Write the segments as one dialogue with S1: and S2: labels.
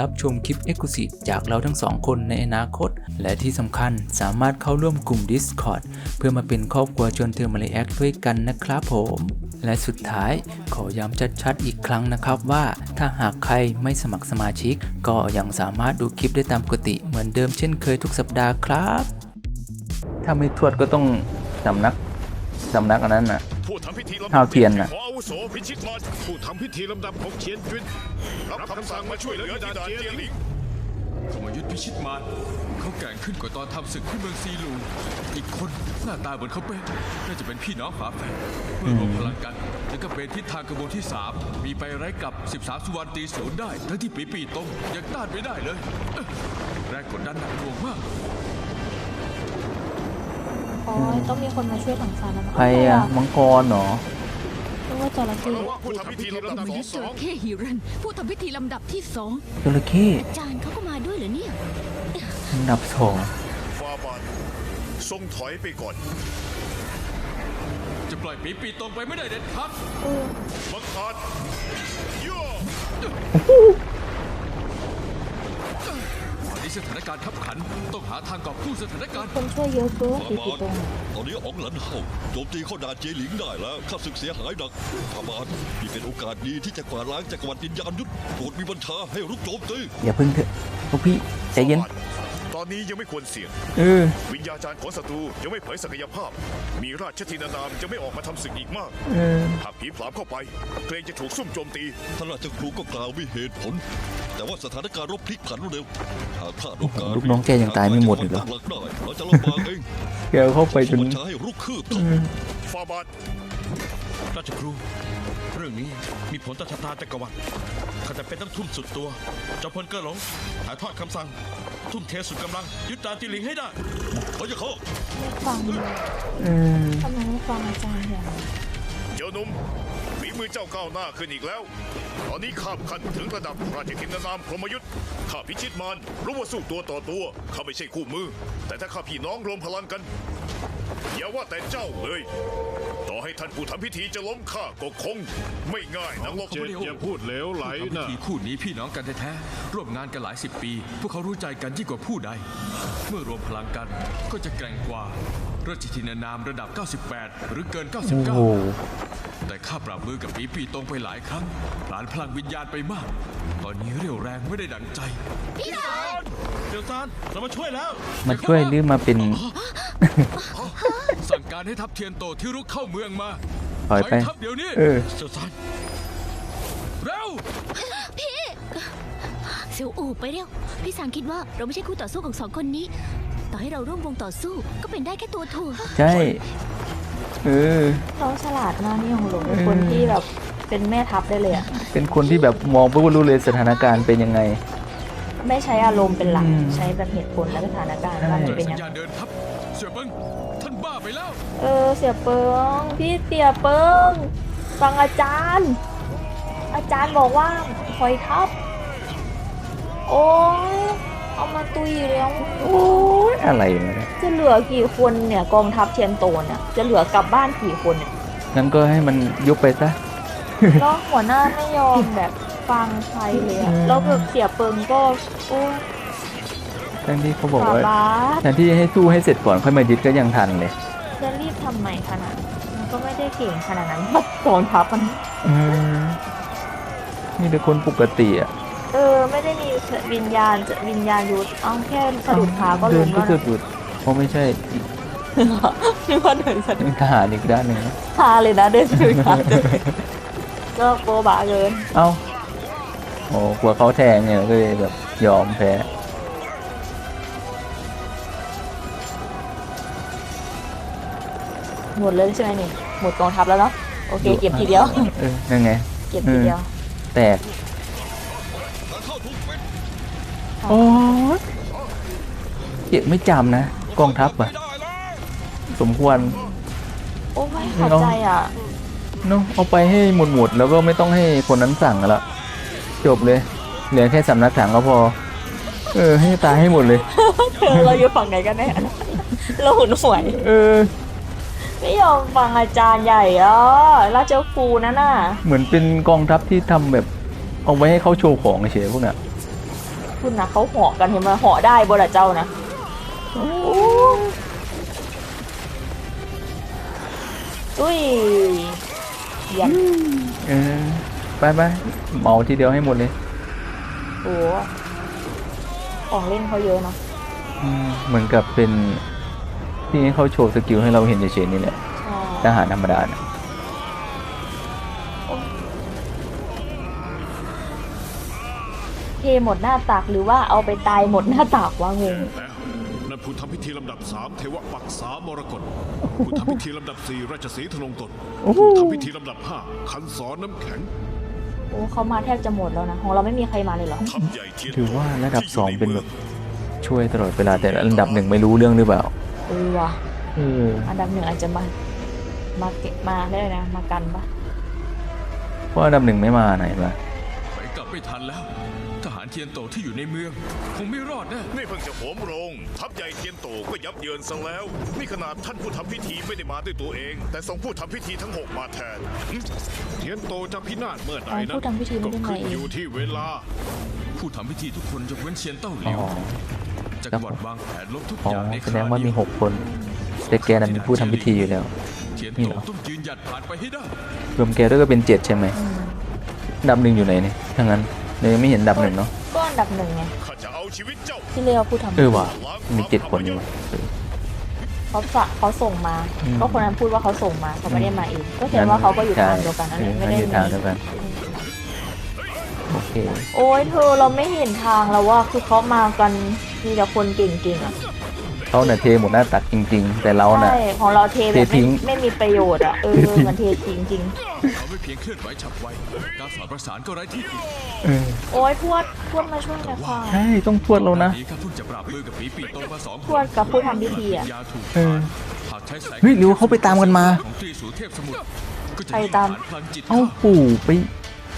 S1: รับชมคลิป e x c l u s i v e จากเราทั้งสองคนในอนาคต และที่สำคัญสามารถเข้าร่วมกลุ่ม Discord เพื่อมาเป็นครอบครัวชวนเธอมาเลแอคด้วยกันนะครับผม และสุดท้ายขอย้ำชัดๆอีกครั้งนะครับว่า ถ้าหากใครไม่สมัครสมาชิก ก็ยังสามารถดูคลิปได้ตามปกติเหมือนเดิมเช่นเคยทุกสัปดาห์ครับ ถ้าไม่ทวดก็ต้องสำนักสำนักอันนั้นน่ะ
S2: ผู้ทำพิธีลำดับ
S1: ห้าวเทียนน่ะ
S2: ขออา วุโสพิชิตมารผู้ทำพิธีลำดับของเขียนจุนรับคำสั่งมาช่วยเหลือดานเจียหลิง
S3: ขมยุทธพิชิตมารเขาแกร่งขึ้นกว่าตอนทำศึกที่เมืองซีลูอีกคนหน้าตาเหมือนเขาเป๊ะน่าจะเป็นพี่น้องฝาแฝดเมื่อรวมพลังกันแล้วก็เป็นทิศทางกระบวนที่ 3 มีไปไร้กลับ 13 สุวรรณตีศูนย์ได้ทั้งที่ปีปีตรงยังต้านไม่ได้เลยเอ๊ะแรงกดดันหนักหน่วงมาก
S4: โอ้ยต้องมีคนมาช่วยถังซานแล้วมั้ง
S1: ใครอะมังกรเหรอ
S4: นึก ว่าจระเข้
S2: เพราะว่าผู้ทำพิธีลำดับ
S5: ธรรม
S2: สอ
S5: ยุ
S2: ง
S5: ทธ
S2: ส
S5: จ
S2: อง
S5: ระเข้ฮิรันผู้ทำพิธีลำดับที่สอง
S1: จระเข้
S5: อาจารย์เขาก็มาด้วยเหรอเนี่ย
S1: อันดับสอง
S2: ฟาบานทรงถอยไปก่อน
S3: จะปล่อยปีปีตรงไปไม่ได้เด็ดขาด
S2: บังคับย่อ
S3: ตอ นนี้สถานการณ์ขับขัน ต้องหาทางกอบกู้สถานการณ์
S4: คนช่วยเยอะเกินปีปีตรง
S6: ตอนนี้อ๋องหลันเฮาโจมตีเข้าด่านเจหลิงได้แล้วข้าศึกเสียหายหนักพาบานนี่เป็นโอกาสดีที่จะกวาดล้างจักรวรรดิวิญญาณยุทธโปรดมีบัญชาให้รุกโจมตี
S1: อย่าพึ่งเถอะพวกพี่ใจเย็น
S2: ฟาบา ตอนนี้ยังไม่ควรเสี่ยง
S1: เออ
S2: วิญญาจารย์ของศัตรูยังไม่เผยศักยภาพ มีราชธินานามยังไม่ออกมาทำศึกอีกมาก
S1: เออ
S2: หากผีผลามเข้าไป เกรงจะถูกซุ่มโจมตี
S6: ท่านราชครูก็กล่าวมีเหตุผล แต่ว่าสถานการณ์รบพลิกผันเร็วหากพลาดโอกาส
S1: ลูกน้องแกยังตายไม่หมดอีกเหรอ
S6: ตั้งหลักได้เราจะลำบากเอง
S1: แกเข้าไปจ
S6: ส่ง
S1: น
S6: บัญชาให้รุกคืบเถอะ
S2: ฟาบาน
S7: ราชครู เรื่องนี้มีผลต่อชะตาจักรวรรดิ ข้าจะเป็นต้องทุ่มสุดตัวเจ้าพลเกอหลงถ่ายทอดคำสั่ง ทุ่มเทสุดกำลัง ยึดดานจิหลิงให้ได้
S6: เขาจะเข้า
S4: ไม่ฟัง
S1: เออ
S4: ทำไมไม่ฟังอาจารย์อย่าง
S2: เจ้าหนุ่มฝีมือเจ้าก้าวหน้าขึ้นอีกแล้ว ตอนนี้ข้ามขั้นถึงระดับราชธินานามพรหมยุทธ์ข้าพิชิตมารรู้ว่าสู้ตัวต่อตัวข้าไม่ใช่คู่มือ แต่ถ้าข้าพี่น้องรวมพลังกัน อย่าว่าแต่เจ้าเลย ต่อให้ท่านผู้ทำพิธีจะล้มข้าก็คง ไม่ง่ายนักหรอก
S3: เจ็ดอย่าพูดเหลวไหลนะพิธีคู่นี้พี่น้องกันแท้ๆ ร่วมงานกันหลายสิบปี พวกเขารู้ใจกันยิ่งกว่าผู้ใด เมื่อรวมพลังกันก็จะแกร่งกว่า ราชทินานามระดับ 98 หรือเกิน
S1: โอ้โห
S3: 99 แต่ข้าปรับมือกับปีปีตรงไปหลายครั้งหลานพลังวิญญาณไปมาก ตอนนี้เรี่ยวแรงไม่ได้ดังใจ
S7: เดี๋ยวซานเรามาช่วยแล้ว
S1: มาช่วยหรือมาเป็น
S3: สั่งการให้ทัพเทียนโตที่รุกเข้าเมืองมา
S1: ถอยไป
S3: ทัพเดี๋ยวนี้
S1: เออ
S7: เดี๋ยวซาน
S3: เร็ว
S5: เซียวอู่ไปเร็วพี่สางคิดว่าเราไม่ใช่คู่ต่อสู้ของสองคนนี้ต่ อให้เราร่วมวงต่อสู้ ก็เป็นได้แค่ตัวถ่วง
S1: ใช่ เออ
S4: น้องฉลาดมากนี่ของหลงเป็นคนที่แบบเป็นแม่ทัพได้เลยอะ
S1: เป็นคนที่แบบมองปุ๊บก็รู้เลยสถานการณ์เป็นยังไง
S4: ไม่ใช้อารมณ์เป็นหลัก
S1: อืม
S4: ใช้แบบเหตุผลและสถานการณ์ว่ามัน
S3: เกิด
S4: เป็น
S3: สั
S4: ยั
S3: ญ
S4: งไง
S3: ญาณเดินทัพเสี่ยวเบิ้งท่านบ้าไปแล้ว
S4: เออเสียเปิงพี่เสียเปิงฟังอาจารย์ อาจารย์บอกว่าคอยทับ โอ้ย เอามาตุยแล้ว
S1: โอ้ยอะไรมาเนี่ย
S4: จะเหลือกี่คนเนี่ยกองทัพเทียนโตเนี่ยจะเหลือกลับบ้านกี่คนเนี่ย
S1: งั้นก็ให้มันยุบไปซะ
S4: แล้วหัวหน้าไม่ยอมแบบฟังใครเลยอะแล้วแบบเสียเปิงก็โอ้ย
S1: ทั้งที่เขาบอก
S4: บา
S1: ว่า
S4: บาส
S1: แทนที่ให้สู้ให้เสร็จก่อนค่อยมายึดก็ยังทันเลย
S4: จะรีบทำไมขนาดนั้นมันก็ไม่ได้เก่งขนาดนั้นเพราะกองทัพมัน
S1: เออนี่เป็นคนปกติอะ
S4: เออ ไม่ได้มี วิญญาณจะวิญญาณยุทธเอาแค่สะดุดขาก็
S1: เดิ
S4: ล้
S1: น
S4: ม
S1: ก็
S4: แล้ว
S1: จะ
S4: นะ
S1: หยุดเพราะไม่ใช่อีก
S4: นึกว่าเดินสะดุด
S1: ทหารอีกด้านหนึ่งนะ
S4: ขาเลยนะเดินสะดุดขาก็โปรบะเกิน
S1: เอ้าโอ้กลัวเขาแทงเนี่ยก็เลยแบบยอมแพ้
S4: หมดเลยใช่ไหมนี่หมดกองทัพแล้วเนาะโอเคเก็บทีเดียว
S1: เออนั่นไง
S4: เก็บทีเดียว
S1: แตก โอ้ยเก็บไม่จำนะ กองทัพอะสมควร
S4: โอ้ยขัดใจอะ
S1: เนาะเอาไปให้หมดหมดๆแล้วก็ไม่ต้องให้คนนั้นสั่งละจบเลยเหลือแค่สำนักถังก็พอ เออ ให้ตายให้หมดเลย
S4: เธอเราอยู่ฝั่งไหนกันแน่เราหุ่นหวย
S1: เออ
S4: ไม่ยอมฟังอาจารย์ใหญ่อะราชครูนั่นน่ะ
S1: เหมือนเป็นกองทัพที่ทำแบบ เอาไว้ให้เขาโชว์ของเฉยๆพวกน่ะ
S4: คุณนะเขาเหาะกันเห็นไหมเหาะได้บนเจ้านะอุ้ยเยี่ยม
S1: เออไปไปเหมาทีเดียวให้หมดเลย
S4: โอ้ของเล่นเขาเยอะเนาะ
S1: อืมเหมือนกับเป็นที่ให้เขาโชว์สกิลให้เราเห็นเฉยๆนี่แหละ
S4: ใช่
S1: ทหารธรรมดาน่ะ
S4: เทหมดหน้าตักหรือว่าเอาไปตายหมดหน้าตักวะงง
S2: แล้วนั่นผู้ทำพิธีลำดับสามเทวปักษามรกตผู้ทำพิธีลำดับสี่ราชสีห์ธนงตนผู้ทำพิธีลำดับห้าคันสอนน้ำแข็ง
S4: โอ้เขามาแทบจะหมดแล้วนะ ของเราไม่มีใครมาเลยเหรอ
S2: ทัพใหญ่เทียน
S1: ถือว่าระดับ
S2: ที่
S1: สอง
S2: ยู่
S1: เป็นแบบ
S2: มื
S1: ช่วยตลอดเวลาแต่ระดับหนึ่งไม่รู้เรื่องหรือเปล่า
S4: เออว่ะ
S1: เออ
S4: อันดับหนึ่งอาจจะมา มาเก็บมาได้เลยนะ มากันปะ
S1: เพราะอันดับหนึ่งไม่มาไหนมา
S3: ไปกลับ ไม่ทันแล้ว ทหารเทียนโตที่อยู่ในเมือง คงไม่รอดแน่
S2: นี่เพิ่งจะโหมโรง ทัพใหญ่เทียนโตก็ยับเยินซะแล้ว นี่ขนาดท่านผู้ทำพิธีไม่ได้มาด้วยตัวเอง แต่ส่งผู้ทำพิธีทั้งหกมาแทนหึเทียนโตจะพินาศเมื่อใด
S4: อ๋อ
S2: นะ
S4: ผู้ทำพิธีไม่
S2: ก็
S4: ได้มา
S2: ขึ้น
S4: เอ
S2: องยู่ที่เวลา
S3: ผู้ทำพิธีทุกคนยกเว้นเชียนเต้าเหลี
S1: อ๋
S3: ยว
S1: อ
S3: จักรวรรดิวางแผนลบทุก
S1: อ๋อ
S3: อย่างใน
S1: แสดงว่ามีหกคนแต่แกนั้นเป็นผู้ทำพิธีอยู่แล้ว
S3: เทียน
S1: นี่
S3: โต
S1: เหรอ
S3: ต้องยืนหยัดผ่านไปให้ได้
S1: รวมแกด้วยก็เป็นเจ็ดใช่ไหม
S4: อืม
S1: อัน ดับหนึ่งอยู่ไหนเนี่ยถ้างั้นเลยยังไม่เห็นอันดับหนึ่งเนาะ
S4: ก็อันดับหนึ่งไง
S2: ข้าจะเอาชีวิตเจ้า
S4: ที่เรียกว่าผู้ทำ
S1: เออว่ะมีเจ็ดคนอยู่ว่ะเออ
S4: เขาฝากเขาส่งมา
S1: อืม
S4: ก็คนนั้นพูดว่าเขาส่งมาเขาไม่ได้มาเองก็แสดงว่าเขาก็อยู่ทางเดียวกันนั่น
S1: ใช่
S4: แหละ
S1: เออ
S4: ไม่ได้
S1: อยู่
S4: มี
S1: ทางเดียวกันโอเค
S4: โอ้ยเธอเราไม่เห็นทางแล้วว่าคือเขามากันมีแต่คนเก่งๆอะ
S1: เขาเนี่ยเทหมดหน้าตักจริง ๆ แต่เราน่ะ
S4: ใช่ของเราเทแบบ
S1: เททิ้
S4: ไม่
S1: ง
S4: ไม่มีประโยชน์อะเออ
S1: เททิ้ง
S4: มันเททิ้งจริง
S3: เขาไม่เพียงเคลื่อนไหวฉับไวการสอนประสานก็ไร้ที่ติ
S1: เออ
S4: โอ้ยทวดทวดมาช่วยหน่อยค่ะ
S1: ใช่ต้องทวดเรานะ
S3: นี้ข้าเพิ่งจะปราบมือกับปีปีโตมาสองค
S4: ทวด
S3: น
S4: กับผู้ทำพิธีอะ
S3: ยาถูก
S1: เออ
S3: หากใช้แสง
S1: เฮ้ยหรือว่าเขาไปตามกันมา
S3: ของตรีสูเทพสมุทรก็จะ
S4: ใคร
S3: ยิ่ง
S4: ตาม
S3: ฐนพลังจิต
S1: เอ้าปู่ไป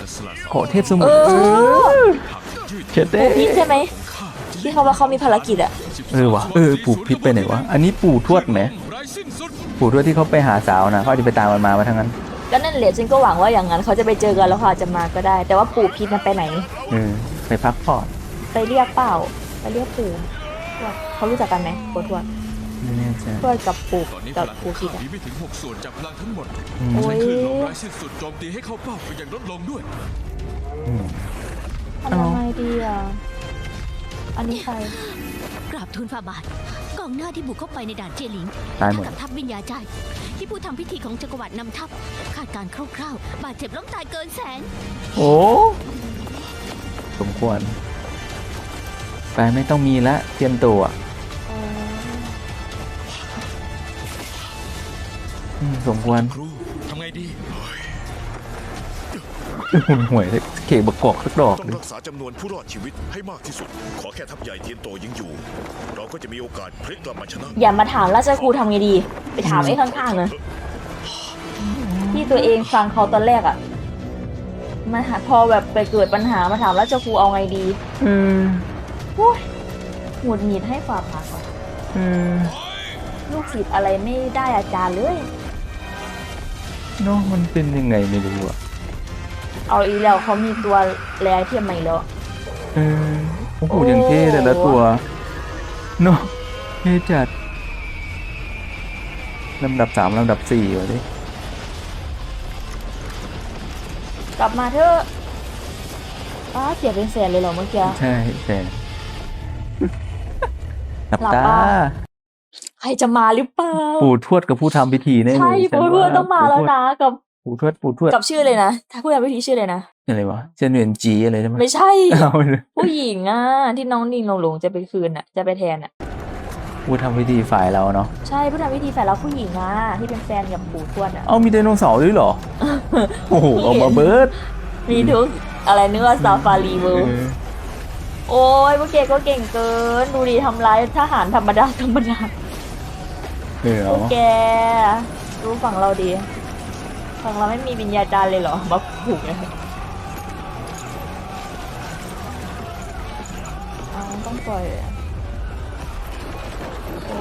S3: จะสลัด
S1: เกาะเทพสมุท
S4: เอ
S1: ร
S4: อ
S3: หากยืด
S1: เชิดเด้
S4: ปู่พิษใช่ไหม
S3: ของข้าจะ
S4: ที่เขาว่าเขามีภารกิจอะ
S1: เออวะเออปู่พิษไปไหนวะอันนี้ปู่ทวดไหม
S3: ไร้สิ้นสุด
S1: ปู่ทวดที่เขาไปหาสาวนะเขาอาจจะไปตามมันมามาทั้งนั้น
S4: ก็นั่นแหละฉันก็หวังว่าอย่างนั้นเขาจะไปเจอกันแล้วเขาอาจจะมาก็ได้ แต่ว่าปู่พิษมันไปไหน
S1: เออไปพักผ่อน
S4: ไปเรียกเปล่าไปเรียกปู่ทวดเขารู้จักกันไหมปู่ทวด
S1: ไม่แน่ใจ
S4: ทวดกับปู่
S3: ตอนนี้พ
S4: กับ
S3: ลังขอ
S4: ปู่
S3: ง
S4: พิษ
S3: ข้า
S4: อะ
S3: มีไม่ถึงหกส่วนจากพลังทั้งหมด
S1: อืม
S4: โอ้
S3: ใช้
S4: ย
S3: คลื่นลมไร้สิ้นสุดโจมตีให้เข้าเป้าไปอย่างลดลงด้วย
S1: อืม
S4: ทำยังไงดีอะ อันนี้ใคร
S5: กราบทูลฝ่าบาทกองหน้าที่บุกเข้าไปในด่านเจยหลิง
S1: ตายหมด
S5: กับทัพวิญญาใจที่ผู้ทำพิธีของจักรวรรดินำทัพคาดการณ์คร่าวๆบาดเจ็บล้มตายเกินแสน
S1: โอ้สมควร ไปไม่ต้องมีละเตรียมตัว
S4: เออ
S1: อืมสมควร
S7: ครูทำไงดี
S1: หุ่นห่วยเขกบกกอกสักดอก
S2: ต้อง
S1: หรือ
S2: รักษาจำนวนผู้รอดชีวิตให้มากที่สุด ขอแค่ทัพใหญ่เทียนโตยังอยู่ เราก็จะมีโอกาสพลิกกลับมาชนะ
S4: อย่ามาถามราชครูทำไงดี ไปถามไอ้ข้างๆเลยที่ตัวเองฟังเขาตอนแรกอะมาหาพอแบบไปเกิดปัญหามาถามราชครูเอาไงดี
S1: เออ
S4: โอ้ยหงุดหงิดให้ฝ่าผาก่อน
S1: เออ
S4: ลูกศิษย์อะไรไม่ได้อาจารย์เลย
S1: เนาะมันเป็นยังไงไม่รู้อะ
S4: เอาอีกแล้วเขามีตัวแรเทียมใหม่แล้ว
S1: เออโอ้โหอย่างเท่แต่ละตัวเนาะเท่จัดลำดับสามลำดับสี่วะดิ
S4: กลับมาเถอะป้าเสียเป็นแสนเลยเหรอเมื่อกี้
S1: ใช่แต่หลับ
S4: หลับ
S1: ตา
S4: ปะใครจะมาหรือเปล่า
S1: ปู่ทวดกับผู้ทำพิธีแน่เลย
S4: ใช่
S1: ฉัน
S4: ปู่ทวดต้องมาแล้วนะกับ
S1: ปู่ทวดปู่ทวด
S4: กับชื่อเลยนะ ถ้าพูดแบบวิธีชื่อเลยนะ
S1: อะไรวะเจนเวียนจีอะไรใช่ไหม
S4: ไม่ใช่
S1: เอาเลย
S4: ผู้หญิงอะที่น้องนิ่งลงลงจะไปคืนอะ จะไปแทนอะ
S1: ผู้ทำพิธีฝ่ายเราเนาะ
S4: ใช่ผู้ทำพิธีแฟนเราผู้หญิงอะที่เป็นแฟนกับปู่ทวดอะ
S1: เอามีไดโนเสาร์ด้วยเหรอ โอ้โหเอามาเบิร์ด
S4: มีทุกอะไรนึกว่าซาฟารีเวิ
S1: เอ
S4: ลด์
S1: อ
S4: โอ้ยพวกเกก็เก่งเกิน ดูดีทำร้ายทหารธรรมดาธรรมดา
S1: เออ
S4: พวกแกรู้ฝั่งเราดี ฝั่งเราไม่มีวิญญาจารย์เลยเหรอมาผูกเลยอ๋อต้องปล่อยอะโอ้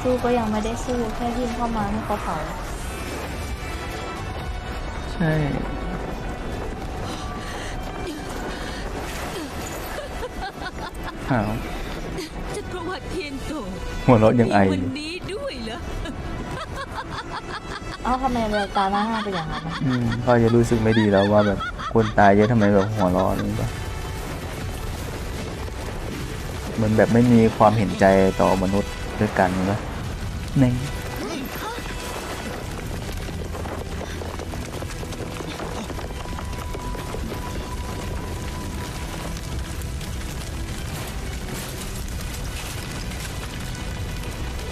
S4: สู้ก็ยังไม่ได้สู้แค่ยื่นเข้ามาให้เขาเผา
S1: ใช่อ้าว
S5: จะประวัติเทียนโต
S1: หัวเราะยังไออ
S5: วัน
S1: ยู่
S5: นี้ด้วยเหรอ
S4: เอ้าทำไมเวลตาหน้าห้าเป็นอย่างนั้นนะ
S1: อืมก็จะรู้สึกไม่ดีแล้วว่าแบบคนตายเยอะทำไมแบบหัวเร้อนนี่ปะเหมือนแบบไม่มีความเห็นใจต่อมนุษย์ด้วยกันปะใน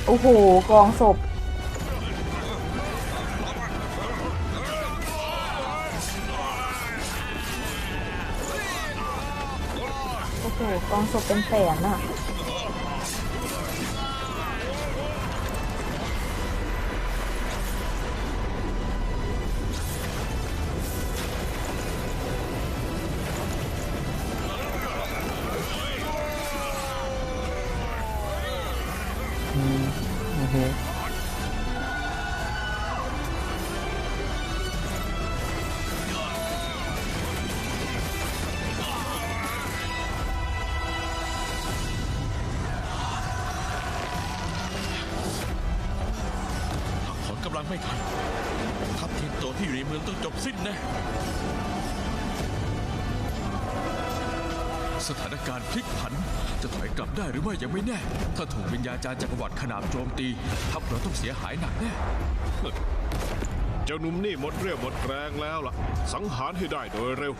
S4: โอ้โหกองศพ อ้โหกองศพเป็นแสนอะ
S1: อื
S7: มโอเค การพลิกผัน จะถอยกลับได้หรือไม่ยังไม่แน่ ถ้าถูกวิญญาจารย์จักรวรรดิขนาบโจมตีทัพเราต้องเสียหายหนักแน่
S8: เจ้าหนุ่มนี่หมดเรี่ยวหมดแรงแล้วล่ะ สังหารให้ได้โดยเร็ว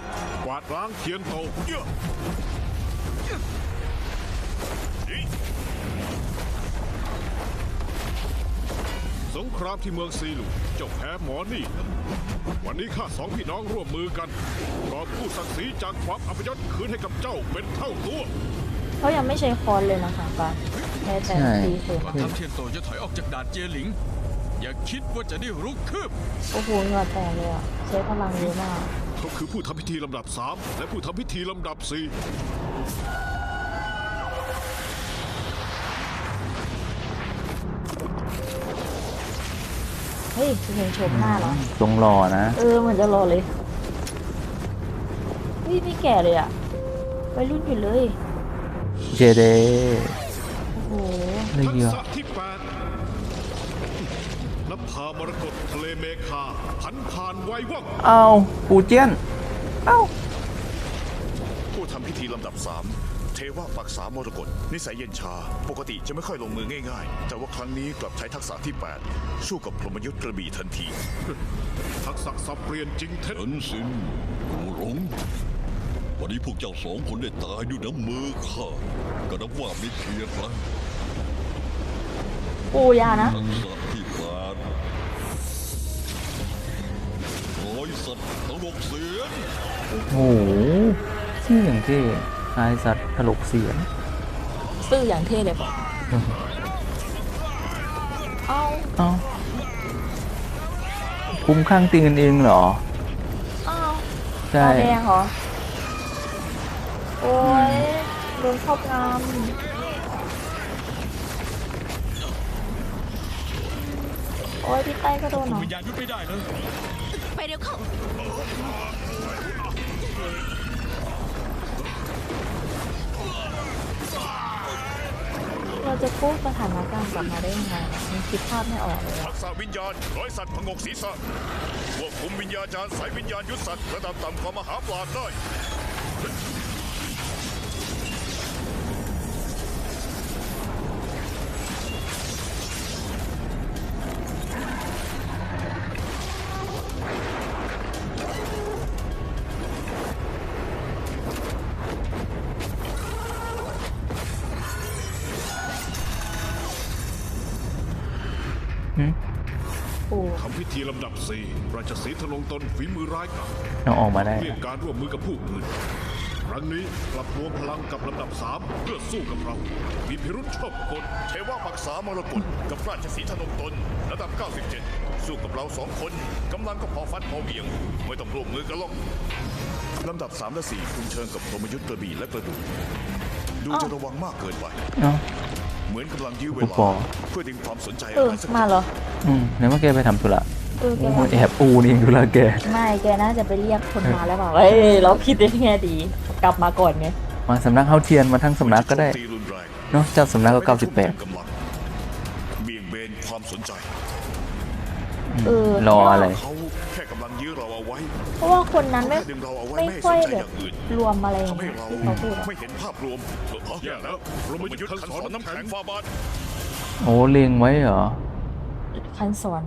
S8: กวาดล้างเทียนโตเยอะ งครามที่เมืองซีลูเจ้าแพ้หมอนี่วันนี้ข้าสองพี่น้องร่วมมือกันกอบผู้ศักดิ์ศรีจากความอัปยศคืนให้กับเจ้าเป็นเท่าตัว
S4: เขายังไม่ใช้คอนเลยนะคะป้าแค่แต่
S1: ใช่
S4: ตีฝืน
S7: ก่อนทัพเทียนโตจะถอยออกจากด่านเจียหลิง อย่าคิดว่าจะได้รุกคืบ
S4: โอ้โหเหงื่อแตกเลยอะใช้พลังเยอะมาก
S8: เขาคือผู้ทำพิธีลำดับสามและผู้ทำพิธีลำดับสี่
S4: ฮ้ยจะเห็นโฉมหน้าเหรอ
S1: ตรงหล่อนะ
S4: เออเหมือนจะรอเลยเฮ้ยไม่แก่เลยอะวัยรุ่นอยู่เลย
S1: เจเด
S4: โอ้โห
S1: เลย
S8: ทัก
S1: เยอะ
S8: ษะที่แปดนภามรกตทะเลเมฆาผันผ่านไวว่อง
S1: เอาปูเจียน
S2: ผู้ทำพิธีลำดับสามเทวะปักษามรกตนิสัยเย็นชา ปกติจะไม่ค่อยลงมือง่ายๆ แต่ว่าครั้งนี้กลับใช้ทักษะที่ 8 สู้กับพรหมยุทธ์กระบี่ทันที
S8: ทักษะสับเปลี่ยนจริงเท็จ
S6: เฉินซินกูหลง วันนี้พวกเจ้าสองคนได้ตายด้วยน้ำมือข้าก็นับว่าไม่เกียรติแล้ว
S4: ปูยานะ
S6: ทักษะที่แปดร้อยสัตว์ตลกเสียง
S1: โอ้โหชื่ออย่างที่ นายสัตว์ถลกเสียง
S4: ซื่ออย่างเท่เลยปะเอา
S1: เอ้าคุ้มข้างตีกันเองเหรอ
S4: เอา
S1: ใช่
S4: ตาแดงเหรอ โอ้ยโดนครอบงำโอ้ยพี่ไต้ก็โดนเหรอ
S7: วิญญาณยุดไม่ได้เลย
S5: ไปเร็วเข้า
S4: เราจะกู้สถานการณ์กลับมาได้ยังไงมันคิดภาพไม่ออกเลย
S2: ทักษะวิญญาณร้อยสัตว์พงกศีรษะควบคุมวิญญาจารย์สายวิญญาณยุทธสัตว์ระดับต่ำกว่ามหาปราชญ์ได้ำ
S8: พิธีลำดับสี่ราชสีห์ธนงตนฝีมือร้ายกาจ
S1: เอาออกมาได้
S8: เลี่ยงการร่วมมือกับผู้อื่นครั้งนี้กลับรวมพลังกับลำดับสามเพื่อสู้กับเรา มีพิรุษชอบกล
S2: เทวะปักษามรกตกับราชสีห์ธนงตนระดับ 97 สู้กับเราสองคนกำลังก็พอฟัดพอเหวียง ไม่ต้องร่วมมือกันหรอกลำดับ3และ4คุมเชิงกับพรหมยุทธ์กระบี่และกระดูกดูจะระวังมากเกินไป
S1: เนาะ
S2: เหมือนกำลังยื้อเว
S1: กู
S2: ลา
S1: ปอ
S2: เพื่อดึงความสนใจ
S4: เออ
S2: อะไรสัก
S4: มาเหรอ
S1: อืมไหนว่าแกไปทำธุระ
S4: เออแก
S1: โอ้
S4: มา
S1: ยแอบอูนี่เองธุระแก
S4: ไม่แกน่าจะไปเรียกคนมาแล้วเปล่าเอ้ยเราคิดได้แง่ดี กลับมาก่อนไง
S1: มาสำนักเฮาเทียนมาทั้งสำนักก็ได้
S2: ตีรุนแรง
S1: เนาะเจ้าสำนักก็เก้าสิบแปด
S2: กำลังเบี่ยงเบนความสนใจ
S4: เออ
S1: รออะไร
S2: เขา เอาไว้
S4: เพราะว่าคนนั้นไม่
S2: แค่ดึงเราเอาไว้
S4: ไม่
S2: ไม่ให้
S4: ค่
S2: ส
S4: อย
S2: นใจ
S4: แบ
S2: อบย่างอื่น
S4: รวมอะไรอย่าง
S2: ทำให้
S4: เงี้ย
S2: เรา
S4: ที่เขาพูดอะ
S2: ไม่เห็นภาพรวมเออ
S8: แย่แล้วพรหมยุทธ์คัน
S2: คัน
S8: ส
S2: ส
S8: อ
S2: อนน
S8: น้ำ
S2: น้ำ
S8: แข็
S2: แข็
S8: ง
S2: งฟาบาท
S4: 嗯
S1: โอ้เลงไว้เหรอ
S4: คันสอน